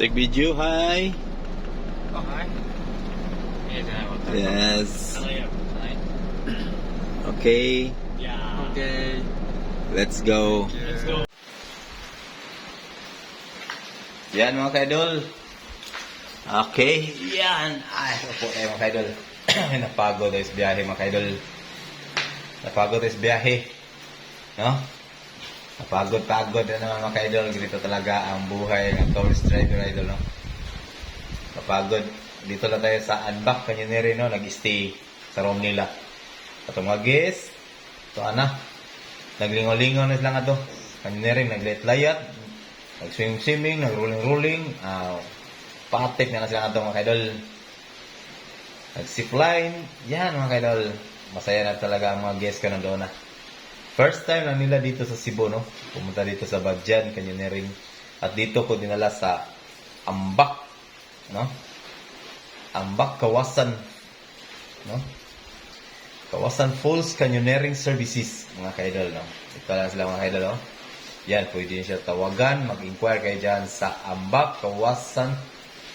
Take video, hi. Oh, hi. Yes. Ano. Okay, Yeah. Okay. let's go. Let's go. Yan mga kaidol. Okay, yan. Ay, upo tayo mga kaidol. Napagod tayo sa biyahe mga kaidol. Napagod tayo sa biyahe. No? Napagod-pagod na naman mga kaidol. Ganito talaga ang buhay ng tourist driver idol. No? Napagod. Dito lang tayo sa Anbak, Canyonery, no? Nag-stay sa room nila. At mga guests, ito ana. Naglingo-lingo na sila nga to. Canyonery, naglayat-layat. Nag-swimming-swimming, nag-rolling-rolling. Ah, patik na na sila nga to mga kaidol. Nag-zipline. Yan mga kaidol. Masaya na talaga ang mga guests ko nandoon na. First time na nila dito sa Cebu, no? Pumunta dito sa Badjan, Canyoneering. At dito ko dinala sa Ambak, no? Ambak Kawasan, no? Kawasan Falls Canyoneering Services, mga kaidol, no? Ito lang sila mga kaidol, no? Yan, pwede siya tawagan, mag-inquire kayo dyan sa Ambak Kawasan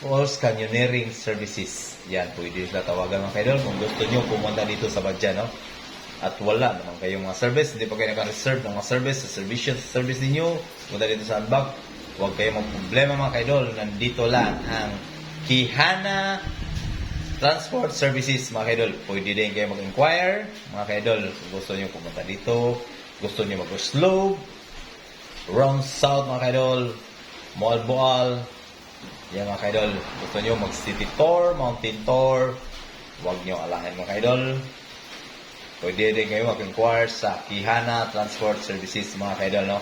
Falls Canyoneering Services. Yan, pwede sila tawagan mga kaidol kung gusto niyo pumunta dito sa Badjan, no? At wala naman kayong mga service, hindi pa kayo naka-reserve ng mga service sa service, service ninyo, punta dito sa Ambak. Huwag kayong mag-problema mga kaidol, nandito lang ang Kihana Transport Services mga kaidol. Pwede din kayo mag-inquire mga kaidol gusto niyo pumunta dito, gusto niyo mag-slope, round south mga kaidol, Moal Boal, yan mga kaidol. Gusto niyo mag-city tour, mountain tour, huwag niyo alahin mga kaidol. Pwede din kayo mag-inquire sa Kihana Transport Services mga kaidol, no?